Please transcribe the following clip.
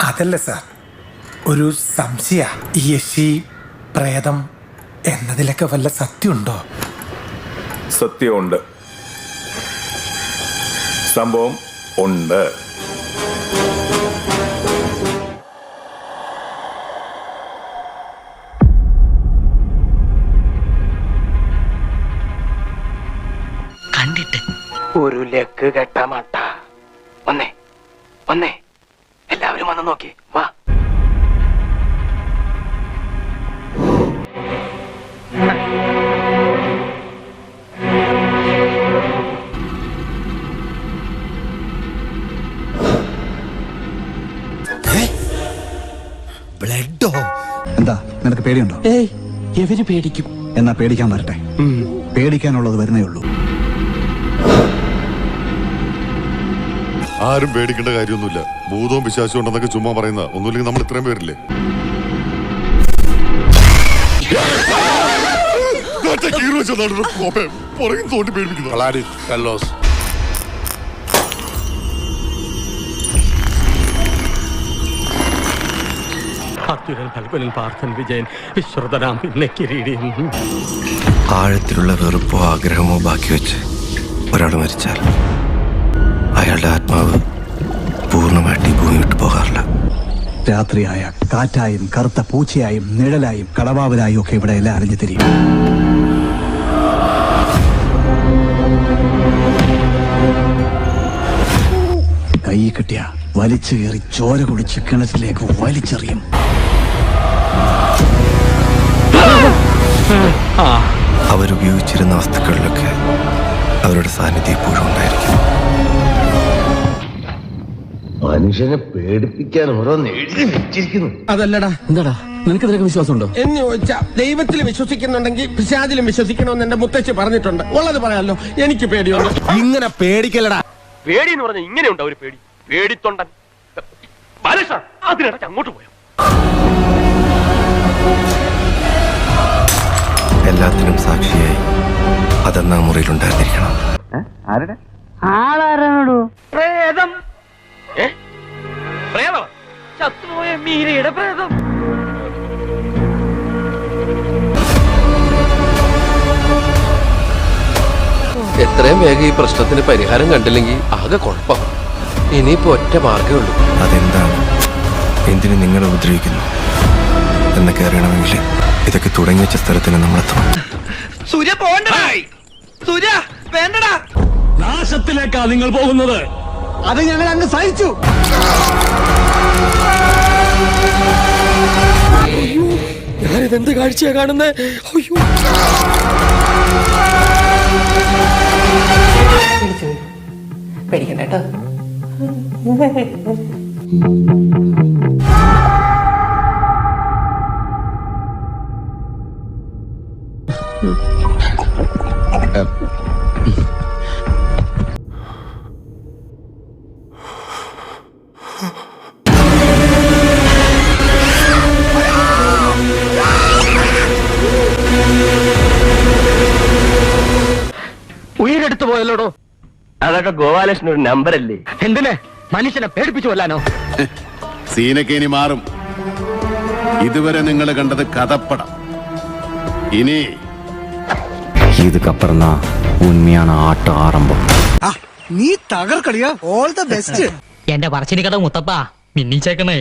അതല്ല സാർ. ഒരു സംശയ. യശി പ്രേതം എന്നതിലൊക്കെ വല്ല സത്യമുണ്ടോ? സത്യമുണ്ട്. സംഭവം ഉണ്ട്. കണ്ടിട്ട്. ഒരു ലക്ക് കെട്ട ഒന്നേ ഒന്നേ എല്ലാവരും വന്ന് നോക്കി. വാ. ബ്ലഡോ? എന്താ നിനക്ക് പേടിയുണ്ടോ? ഏയ് എവര് പേടിക്കും? എന്നാ പേടിക്കാൻ വരട്ടെ. പേടിക്കാനുള്ളത് വരുന്നേ ഉള്ളൂ. ആരും പേടിക്കേണ്ട കാര്യമൊന്നുമില്ല. ഭൂതവും വിശ്വാസവും ഉണ്ടെന്നൊക്കെ ചുമ്മാ പറയുന്ന ഒന്നുമില്ലെങ്കിൽ നമ്മൾ ഇത്രയും പേരില്ലേ? ആഴത്തിലുള്ള വെറുപ്പോ ആഗ്രഹമോ ബാക്കി വെച്ച് ഒരാൾ മരിച്ചാൽ? അയാളുടെ ആത്മാവ് പൂർണമായിട്ട് ഈ ഭൂമി വിട്ടു പോകാറില്ല. രാത്രിയായ കാറ്റായും കറുത്ത പൂച്ചയായും നിഴലായും കളവാവലായും ഒക്കെ ഇവിടെ എല്ലാം അറിഞ്ഞു തരും കൈ കിട്ടിയ വലിച്ചു കയറി ചോര കുടിച്ച് കിണറ്റിലേക്ക് വലിച്ചെറിയും. അവരുപയോഗിച്ചിരുന്ന വസ്തുക്കളിലൊക്കെ അവരുടെ സാന്നിധ്യം ഇപ്പോഴും ഉണ്ടായിരിക്കും. മനുഷ്യനെ പേടിപ്പിക്കാൻ ഓരോ എഴുതി വെച്ചിരിക്കുന്നു. അതല്ലടാ. എന്താടാ? നിനക്ക് ഇതിലൊക്കെ വിശ്വാസമുണ്ടോ? എന്ന് ചോദിച്ചാ ദൈവത്തിൽ വിശ്വസിക്കുന്നുണ്ടെങ്കിൽ പിശാചിലും വിശ്വസിക്കണമെന്ന് എന്റെ മുത്തച്ഛി പറഞ്ഞിട്ടുണ്ട്. ഉള്ളത് പറയാലോ. എനിക്ക് പേടിയുണ്ട്. ഇങ്ങനെ പേടിക്കലടാ പേടി എന്ന് പറഞ്ഞാൽ ഇങ്ങനെ ഉണ്ടാവും ഒരു പേടി. പേടിത്തൊണ്ടൻ. ബാലകൃഷ്ണ അതിനിടയ്ക്ക് അങ്ങോട്ട് പോയോ? എല്ലാത്തിനും സാക്ഷിയായി അതെന്നാ മുറിയിലുണ്ടായിരുന്നിരിക്കണം പ്രേതം ഏ പ്രേതം ചത്തുപോയ മീരയുടെ പ്രേതം. എത്രയും വേഗം ഈ പ്രശ്നത്തിന് പരിഹാരം കണ്ടില്ലെങ്കിൽ ആകെ കുഴപ്പം. ഇനിയിപ്പോ ഒറ്റ മാർഗേ ഉള്ളൂ. അതെന്താണ്? എന്തിനു നിങ്ങൾ ഉപദ്രവിക്കുന്നു? എന്നൊക്കെ അറിയണമെങ്കിൽ ഇതൊക്കെ തുടങ്ങി വെച്ച സ്ഥലത്തിന് നമ്മളെത്തണം സൂര്യ സൂര്യ വേണ്ടടാ. നാശത്തിലേക്കാ നിങ്ങൾ പോകുന്നത്. അത് ഞങ്ങൾ അങ്ങ് സഹിച്ചു. ഞാനിതെന്ത് കാഴ്ചയാ കാണുന്നേ? അയ്യോ. പേടിക്കണ്ട കേട്ടോ. ഉയരെടുത്തു പോയല്ലോടോ അതൊക്കെ ഗോപാലകൃഷ്ണൻ ഒരു നമ്പർ അല്ലേ എന്തിനെ മനുഷ്യനെ പേടിപ്പിച്ചു കൊല്ലാനോ സീനൊക്കെ ഇനി മാറും ഇതുവരെ നിങ്ങൾ കണ്ടത് കഥപ്പടം ഇനി இதுக்கப்புறம் தான் உண்மையான ஆட்டம் ஆரம்பம் നീ തകർക്കളിയാ ഓൾ ദ ബെസ്റ്റ് എന്റെ പറച്ചിനി കഥ മുത്തപ്പ മിന്നിച്ചേക്കണേ